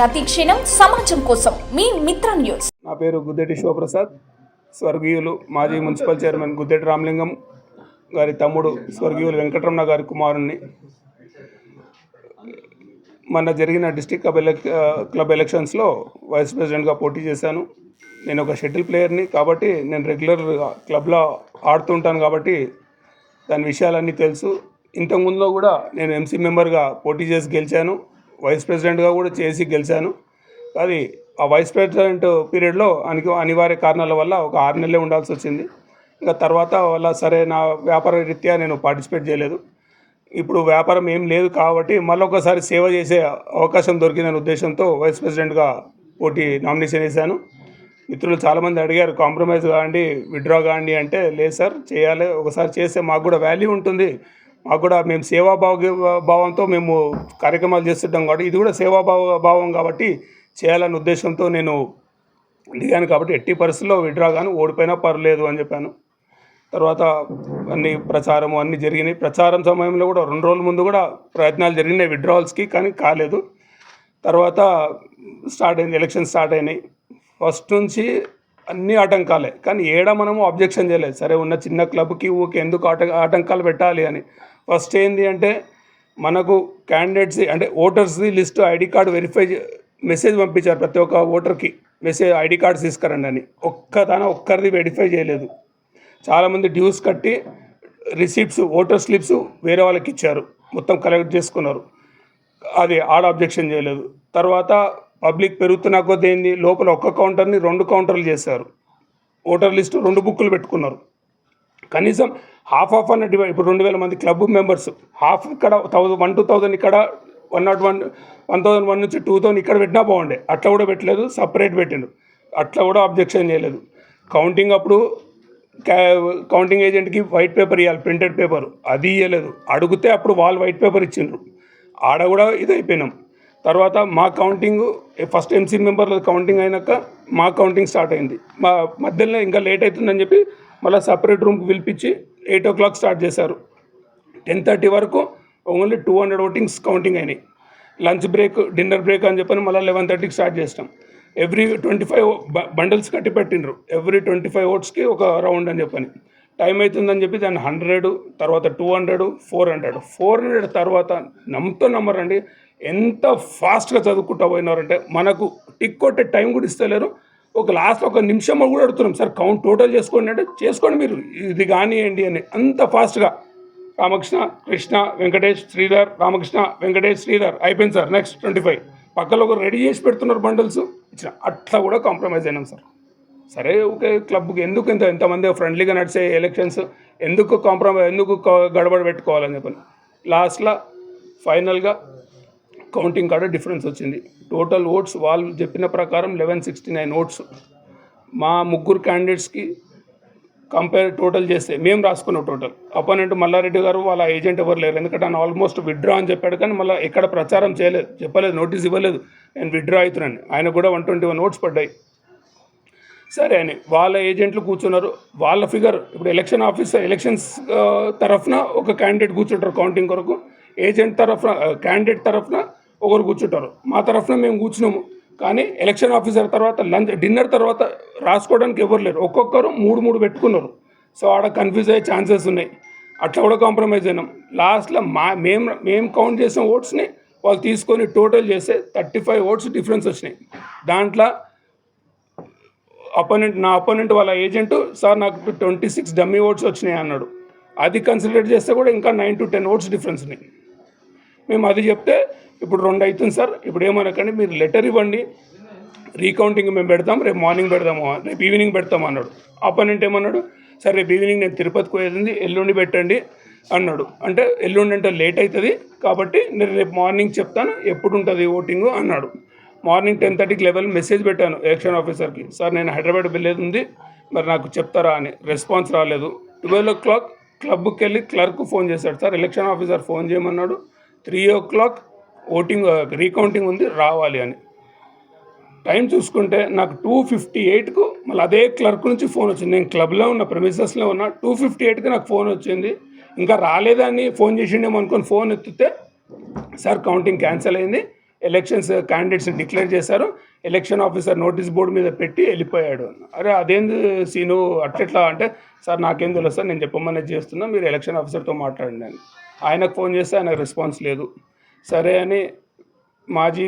ప్రతి క్షణం సమాజం కోసం మీ మిత్ర న్యూస్. నా పేరు గుద్దెటి శివప్రసాద్. స్వర్గీయులు మాజీ మున్సిపల్ చైర్మన్ గుద్దెటి రామలింగం గారి తమ్ముడు స్వర్గీయులు వెంకటరమణ గారి కుమారుణ్ణి. మొన్న జరిగిన డిస్టిక్ క్లబ్ ఎలక్ క్లబ్ ఎలక్షన్స్లో వైస్ ప్రెసిడెంట్గా పోటీ చేశాను. నేను ఒక షటిల్ ప్లేయర్ని కాబట్టి నేను రెగ్యులర్గా క్లబ్లో ఆడుతుంటాను కాబట్టి దాని విషయాలన్నీ తెలుసు. ఇంతకుముందులో కూడా నేను ఎంసీ మెంబర్గా పోటీ చేసి గెలిచాను. వైస్ ప్రెసిడెంట్గా కూడా చేసి గెలిచాను. అది ఆ వైస్ ప్రెసిడెంట్ పీరియడ్లో అనికి అనివార్య కారణాల వల్ల ఒక ఆరు నెలలే ఉండాల్సి వచ్చింది. ఇంకా తర్వాత వల్ల సరే నా వ్యాపార రీత్యా నేను పార్టిసిపేట్ చేయలేదు. ఇప్పుడు వ్యాపారం ఏం లేదు కాబట్టి మళ్ళొకసారి సేవ చేసే అవకాశం దొరికిందనే ఉద్దేశంతో వైస్ ప్రెసిడెంట్గా పోటీ నామినేషన్ వేశాను. మిత్రులు చాలామంది అడిగారు కాంప్రమైజ్ కాండి విత్డ్రా కాండి అంటే లేదు సార్ చేయాలి. ఒకసారి చేస్తే మాకు కూడా వాల్యూ ఉంటుంది. మాకు కూడా మేము సేవాభావ భావంతో మేము కార్యక్రమాలు చేస్తుంటాం కాబట్టి ఇది కూడా సేవాభావ భావం కాబట్టి చేయాలనే ఉద్దేశంతో నేను దిగాను కాబట్టి ఎట్టి పరిస్థితుల్లో విడ్రా కానీ ఓడిపోయినా పర్లేదు అని చెప్పాను. తర్వాత అన్ని ప్రచారం అన్నీ జరిగినాయి. ప్రచారం సమయంలో కూడా రెండు రోజుల ముందు కూడా ప్రయత్నాలు జరిగినాయి విడ్రావల్స్కి కానీ కాలేదు. తర్వాత స్టార్ట్ అయింది ఎలక్షన్ స్టార్ట్ అయినాయి. ఫస్ట్ నుంచి అన్ని ఆటంకాలే. కానీ ఏడ మనము అబ్జెక్షన్ చేయలేదు. సరే ఉన్న చిన్న క్లబ్కి ఊకే ఎందుకు ఆట ఆటంకాలు పెట్టాలి అని. ఫస్ట్ ఏంటి అంటే మనకు క్యాండిడేట్స్ అంటే ఓటర్స్ది list ID card verify message పంపించారు ప్రతి ఒక్క ఓటర్కి మెసేజ్ ఐడి కార్డ్స్ తీసుకురండి అని. ఒక్కదాన ఒక్కరిది వెరిఫై చేయలేదు. చాలామంది డ్యూస్ కట్టి రిసీప్ట్స్ ఓటర్ స్లిప్స్ వేరే వాళ్ళకి ఇచ్చారు. మొత్తం కలెక్ట్ చేసుకున్నారు. అది ఆడ అబ్జెక్షన్ చేయలేదు. తర్వాత పబ్లిక్ పెరుగుతున్న కొద్ది ఏంది? లోపల ఒక్క కౌంటర్ని రెండు కౌంటర్లు చేశారు. ఓటర్ లిస్టు రెండు బుక్కులు పెట్టుకున్నారు. కనీసం హాఫ్ ఆఫ్ అన్న డివైడ్ ఇప్పుడు రెండు వేల మంది క్లబ్ మెంబర్స్. హాఫ్ ఇక్కడ థౌజండ్ వన్ టూ థౌజండ్ ఇక్కడ one not one one thousand one నుంచి టూ థౌజండ్ ఇక్కడ పెట్టినా బాగుండే. అట్లా కూడా పెట్టలేదు సపరేట్ పెట్టిండు. అట్లా కూడా అబ్జెక్షన్ చేయలేదు. కౌంటింగ్ అప్పుడు కౌంటింగ్ ఏజెంట్కి వైట్ పేపర్ ఇవ్వాలి ప్రింటెడ్ పేపర్. అది ఇవ్వలేదు అడిగితే అప్పుడు వాళ్ళు వైట్ పేపర్ ఇచ్చిండ్రు. ఆడ కూడా ఇదైపోయినాం అయిపోయినాం. తర్వాత మా కౌంటింగ్ ఫస్ట్ ఎంసీ మెంబర్ల కౌంటింగ్ అయినాక మా కౌంటింగ్ స్టార్ట్ అయింది. మా మధ్యలో ఇంకా లేట్ అవుతుందని చెప్పి మళ్ళీ సపరేట్ రూమ్కి పిలిపించి ఎయిట్ ఓ క్లాక్ స్టార్ట్ చేశారు. టెన్ థర్టీ వరకు only two hundred votings counting అయినాయి. లంచ్ బ్రేక్ డిన్నర్ బ్రేక్ అని చెప్పని మళ్ళీ లెవెన్ థర్టీకి స్టార్ట్ చేసినాం. ఎవ్రీ ట్వంటీ ఫైవ్ బండల్స్ కట్టి పెట్టిండ్రు. ఎవ్రీ ట్వంటీ ఫైవ్ ఓట్స్కి ఒక రౌండ్ అని చెప్పని. టైం అవుతుందని చెప్పి దాన్ని హండ్రెడ్ తర్వాత two hundred four hundred. Four hundred తర్వాత నమ్ముతో నమ్మరండి. ఎంత ఫాస్ట్గా చదువుకుంటా పోయినారంటే మనకు టిక్ కొట్టే టైం కూడా ఇస్తలేరు. ఒక లాస్ట్ ఒక నిమిషం కూడా అడుగుతున్నాం. సార్ కౌంట్ టోటల్ చేసుకోండి అంటే చేసుకోండి మీరు. ఇది కానివ్వండి అని. అంత ఫాస్ట్గా రామకృష్ణ కృష్ణ వెంకటేష్ శ్రీధర్ రామకృష్ణ వెంకటేష్ శ్రీధర్. అయిపోయింది సార్. నెక్స్ట్ ట్వంటీ ఫైవ్ పక్కలో ఒక రెడీ చేసి పెడుతున్నారు బండిల్స్ ఇచ్చిన. అట్లా కూడా కాంప్రమైజ్ అయినాం సార్. సరే ఓకే క్లబ్కి ఎందుకు ఇంత ఎంతమంది ఫ్రెండ్లీగా నడిచే ఎలక్షన్స్ ఎందుకు కాంప్రమైజ్ ఎందుకు గడబడ గడబడి పెట్టుకోవాలని చెప్పని. లాస్ట్లో ఫైనల్గా కౌంటింగ్ కాడ డిఫరెన్స్ వచ్చింది. టోటల్ ఓట్స్ వాళ్ళు చెప్పిన ప్రకారం లెవెన్ సిక్స్టీ నైన్ ఓట్స్ మా ముగ్గురు క్యాండిడేట్స్కి కంపేర్ టోటల్ చేస్తే మేము రాసుకున్నాం టోటల్ అపోనెంట్ మల్లారెడ్డి గారు వాళ్ళ ఏజెంట్ ఎవరు లేరు. ఎందుకంటే ఆయన ఆల్మోస్ట్ విత్డ్రా అని చెప్పాడు కానీ మళ్ళీ ఎక్కడ ప్రచారం చేయలేదు. చెప్పలేదు నోటీస్ ఇవ్వలేదు. నేను విత్డ్రా అవుతున్నాను. ఆయన కూడా వన్ ట్వంటీ వన్ ఓట్స్ పడ్డాయి. సరే అని వాళ్ళ ఏజెంట్లు కూర్చున్నారు. వాళ్ళ ఫిగర్ ఇప్పుడు ఎలక్షన్ ఆఫీసర్ ఎలక్షన్స్ తరఫున ఒక క్యాండిడేట్ కూర్చుంటారు కౌంటింగ్ కొరకు. ఏజెంట్ తరఫున క్యాండిడేట్ తరఫున ఒకరు కూర్చుంటారు. మా తరఫున మేము కూర్చున్నాము. కానీ ఎలక్షన్ ఆఫీసర్ తర్వాత లంచ్ డిన్నర్ తర్వాత రాసుకోవడానికి ఎవరు లేరు. ఒక్కొక్కరు మూడు మూడు పెట్టుకున్నారు. సో ఆడ కన్ఫ్యూజ్ అయ్యే ఛాన్సెస్ ఉన్నాయి. అట్లా కూడా కాంప్రమైజ్ అయినాం. లాస్ట్లో మా మేము మేము కౌంట్ చేసిన ఓట్స్ని వాళ్ళు తీసుకొని టోటల్ చేస్తే థర్టీ ఫైవ్ ఓట్స్ డిఫరెన్స్ వచ్చినాయి. దాంట్లో అపోనెంట్ నా అపోనెంట్ వాళ్ళ ఏజెంట్ సార్ నాకు ట్వంటీ సిక్స్ డమ్మీ ఓట్స్ వచ్చినాయి అన్నాడు. అది కన్సిడర్ చేస్తే కూడా ఇంకా nine to ten votes difference ఉన్నాయి. మేము అది చెప్తే ఇప్పుడు రెండు అవుతుంది సార్. ఇప్పుడు ఏమనకండి మీరు లెటర్ ఇవ్వండి. రీకౌంటింగ్ మేము పెడతాం రేపు మార్నింగ్ పెడతాము రేపు ఈవినింగ్ పెడతాం అన్నాడు. అపోనెంట్ ఏమన్నాడు సార్ రేపు ఈవినింగ్ నేను తిరుపతికి పోయేది ఎల్లుండి పెట్టండి అన్నాడు. అంటే ఎల్లుండి అంటే లేట్ అవుతుంది కాబట్టి నేను రేపు మార్నింగ్ చెప్తాను ఎప్పుడు ఉంటుంది ఓటింగ్ అన్నాడు. మార్నింగ్ టెన్ థర్టీకి లెవెల్ మెసేజ్ పెట్టాను ఎలక్షన్ ఆఫీసర్కి. సార్ నేను హైదరాబాద్ వెళ్ళేది ఉంది మరి నాకు చెప్తారా అని. రెస్పాన్స్ రాలేదు. ట్వెల్వ్ ఓ క్లాక్ క్లబ్కి వెళ్ళి క్లర్క్ ఫోన్ చేశాడు. సార్ ఎలక్షన్ ఆఫీసర్ ఫోన్ చేయమన్నాడు. Three o'clock voting recounting ఉంది రావాలి అని. టైం చూసుకుంటే నాకు టూ ఫిఫ్టీ ఎయిట్కు మళ్ళీ అదే క్లర్క్ నుంచి ఫోన్ వచ్చింది. నేను క్లబ్లో ఉన్న ప్రెమిసెస్లో ఉన్న టూ ఫిఫ్టీ ఎయిట్కి నాకు ఫోన్ వచ్చింది. ఇంకా రాలేదని ఫోన్ చేసిండేమో అనుకొని ఫోన్ ఎత్తితే సార్ కౌంటింగ్ క్యాన్సిల్ అయింది. ఎలక్షన్స్ క్యాండిడేట్స్ని డిక్లేర్ చేశారు. ఎలక్షన్ ఆఫీసర్ నోటీస్ బోర్డు మీద పెట్టి వెళ్ళిపోయాడు. అరే అదేంది సీను? అట్లెట్లా? అంటే సార్ నాకేం తెలుసు సార్ నేను చెప్పమనేది చేస్తున్నా. మీరు ఎలక్షన్ ఆఫీసర్తో మాట్లాడండి అని. ఆయనకు ఫోన్ చేస్తే ఆయనకు రెస్పాన్స్ లేదు. సరే అని మాజీ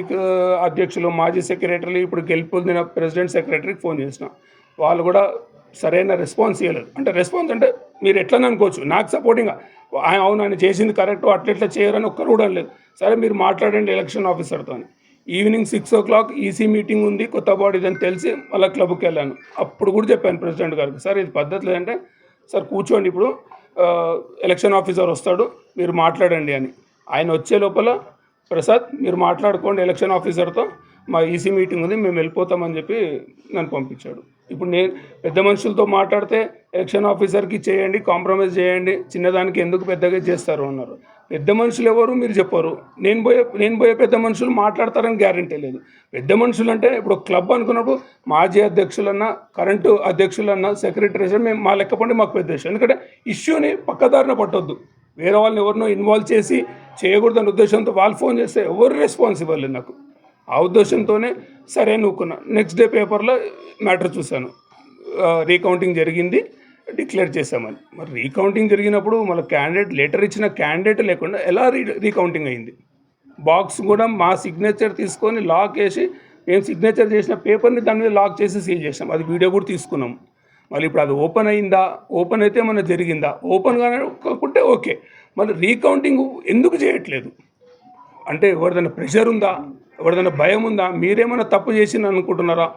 అధ్యక్షులు మాజీ సెక్రటరీలు ఇప్పుడు గెలుపొందిన ప్రెసిడెంట్ సెక్రటరీకి ఫోన్ చేసిన. వాళ్ళు కూడా సరైన రెస్పాన్స్ ఇవ్వలేదు అంటే రెస్పాన్స్ అంటే మీరు ఎట్లని అనుకోవచ్చు. నాకు సపోర్టింగ్గా ఆయన అవును ఆయన చేసింది కరెక్ట్ అట్లెట్లా చేయరని ఒక్కరు కూడా లేదు సరే మీరు మాట్లాడండి election ఆఫీసర్తో evening six o'clock EC meeting ఉంది కొత్త బాడీ అని తెలిసి మళ్ళీ క్లబ్కి వెళ్ళాను. అప్పుడు కూడా చెప్పాను ప్రెసిడెంట్ గారికి సార్ ఇది పద్ధతి లేదంటే సార్ కూర్చోండి ఇప్పుడు ఎలక్షన్ ఆఫీసర్ వస్తాడు మీరు మాట్లాడండి అని. ఆయన వచ్చే లోపల ప్రసాద్ మీరు మాట్లాడుకోండి ఎలక్షన్ ఆఫీసర్తో మా ఈసీ మీటింగ్ ఉంది మేము వెళ్ళిపోతామని చెప్పి నన్ను పంపించాడు. ఇప్పుడు నేను పెద్ద మనుషులతో మాట్లాడితే ఎలక్షన్ ఆఫీసర్కి చేయండి కాంప్రమైజ్ చేయండి చిన్నదానికి ఎందుకు పెద్దగా చేస్తారు అన్నారు. పెద్ద మనుషులు ఎవరు? మీరు చెప్పరు. నేను పోయే నేను పోయే పెద్ద మనుషులు మాట్లాడతారని గ్యారంటీ లేదు. పెద్ద మనుషులు అంటే ఇప్పుడు క్లబ్ అనుకున్నప్పుడు మాజీ అధ్యక్షులన్నా కరెంటు అధ్యక్షులన్నా సెక్రటరీస్ మేము మా లెక్క పండి మాకు పెద్ద విషయం ఎందుకంటే ఇష్యూని పక్కదారిన పట్టొద్దు. వేరే వాళ్ళని ఎవరినో ఇన్వాల్వ్ చేసి చేయకూడదనే ఉద్దేశంతో వాళ్ళు ఫోన్ చేస్తే ఎవరు రెస్పాన్స్ నాకు? ఆ ఉద్దేశంతోనే సరే నూకున్నా నెక్స్ట్ డే పేపర్లో మ్యాటర్ చూశాను. రీకౌంటింగ్ జరిగింది. డిక్లేర్ చేశామని. మరి రీకౌంటింగ్ జరిగినప్పుడు మళ్ళీ క్యాండిడేట్ లెటర్ ఇచ్చిన క్యాండిడేట్ లేకుండా ఎలా రీ రీకౌంటింగ్ అయింది? బాక్స్ కూడా మా సిగ్నేచర్ తీసుకొని లాక్ వేసి మేము సిగ్నేచర్ చేసిన పేపర్ని దాని మీద లాక్ చేసి సీల్ చేసాం అది వీడియో కూడా తీసుకున్నాం. మళ్ళీ ఇప్పుడు అది ఓపెన్ అయిందా? ఓపెన్ అయితే మన జరిగిందా? ఓపెన్ కాకుంటే ఓకే. మళ్ళీ రీకౌంటింగ్ ఎందుకు చేయట్లేదు? అంటే ఎవరిదైనా ప్రెషర్ ఉందా? ఎవరిదైనా భయం ఉందా? మీరేమైనా తప్పు చేసింది అనుకుంటున్నారా?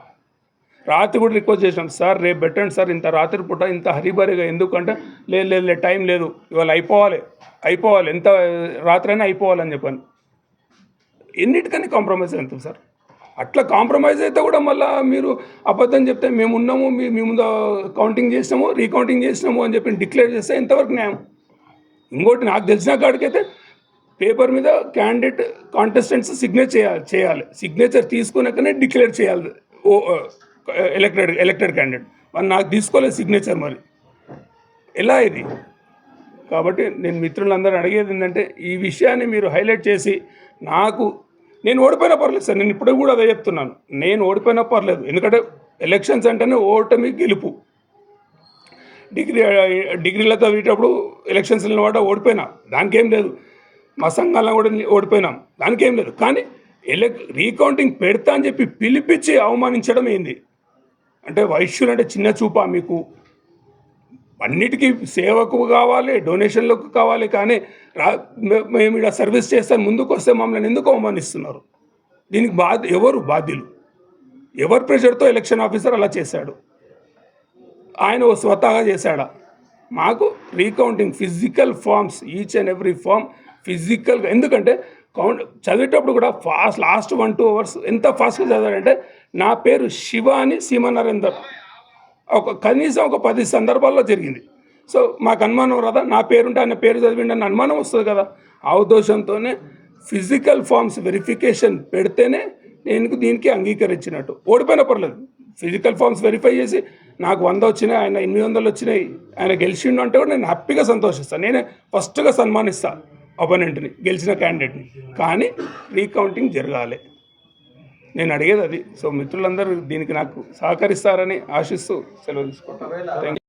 రాత్రి కూడా రిక్వెస్ట్ చేసినాం సార్ రేపు పెట్టండి సార్ ఇంత రాత్రి పూట ఇంత హరిబరిగా ఎందుకంటే లేదు లేదు లేదు టైం లేదు. ఇవాళ అయిపోవాలి అయిపోవాలి. ఎంత రాత్రి అయినా అయిపోవాలని చెప్పాను. ఎన్నిటికని కాంప్రమైజ్ అవుతుంది సార్? అట్లా కాంప్రమైజ్ అయితే కూడా మళ్ళీ మీరు అబద్ధం చెప్తే మేము ఉన్నాము మీ మీ ముందు కౌంటింగ్ చేసినాము రీకౌంటింగ్ చేసినాము అని చెప్పి డిక్లేర్ చేస్తే ఎంతవరకు న్యాయం? ఇంకోటి నాకు తెలిసిన కాడికైతే పేపర్ మీద క్యాండిడేట్ కాంటెస్టెంట్స్ సిగ్నేచర్ చేయాలి చేయాలి. సిగ్నేచర్ తీసుకున్నాకనే డిక్లేర్ చేయాలి. ఓ ఎలక్టెడ్ ఎలక్టెడ్ క్యాండిడేట్ మరి నాకు తీసుకోలేదు సిగ్నేచర్ మరి. ఎలా ఇది? కాబట్టి నేను మిత్రులందరూ అడిగేది ఏంటంటే ఈ విషయాన్ని మీరు హైలైట్ చేసి నాకు నేను ఓడిపోయినా పర్లేదు సార్ నేను ఇప్పుడు కూడా అదే చెప్తున్నాను. నేను ఓడిపోయినా పర్లేదు ఎందుకంటే ఎలక్షన్స్ అంటేనే ఓటమి గెలుపు. డిగ్రీ డిగ్రీలతో వీటప్పుడు ఎలక్షన్స్ వెళ్ళిన వాట ఓడిపోయినా దానికేం లేదు. మా సంఘాలను కూడా ఓడిపోయినాం దానికేం లేదు. కానీ ఎలక్ రీకౌంటింగ్ పెడతా అని చెప్పి పిలిపించి అవమానించడం ఏంది? అంటే వైశ్యులు అంటే చిన్న చూపా మీకు. అన్నిటికీ సేవకు కావాలి డొనేషన్లకు కావాలి కానీ రా మేము ఇక్కడ సర్వీస్ చేస్తాను ముందుకు వస్తే మమ్మల్ని ఎందుకు అవమానిస్తున్నారు? దీనికి బాధ ఎవరు బాధ్యులు? ఎవరు ప్రెషర్తో ఎలక్షన్ ఆఫీసర్ అలా చేశాడు? ఆయన ఓ స్వతహాగా చేశాడా? మాకు recounting physical forms each and every form ఫిజికల్గా ఎందుకంటే కౌంట్ చదివేటప్పుడు కూడా fast last one two hours ఎంత ఫాస్ట్గా చదివాడంటే నా పేరు శివ అని సీమ నరేందర్ ఒక కనీసం ఒక పది సందర్భాల్లో జరిగింది. సో మాకు అనుమానం రాదా? నా పేరుంటే ఆయన పేరు చదివిండని అనుమానం వస్తుంది కదా? ఆ ఉద్దేశంతోనే ఫిజికల్ ఫామ్స్ వెరిఫికేషన్ పెడితేనే నేను దీనికి అంగీకరించినట్టు. ఓడిపోయిన పర్లేదు. ఫిజికల్ ఫామ్స్ వెరిఫై చేసి నాకు వంద వచ్చినాయి ఆయన ఎనిమిది వందలు వచ్చినాయి ఆయన గెలిచిండు అంటే కూడా నేను హ్యాపీగా సంతోషిస్తాను నేనే ఫస్ట్గా సన్మానిస్తాను అపోనెంట్ని గెలిచిన క్యాండిడేట్ని కానీ రీకౌంటింగ్ జరగాలి. నేను అడిగేది అది. సో మిత్రులందరూ దీనికి నాకు సహకరిస్తారని ఆశిస్తూ సెలవు తీసుకుంటాను థ్యాంక్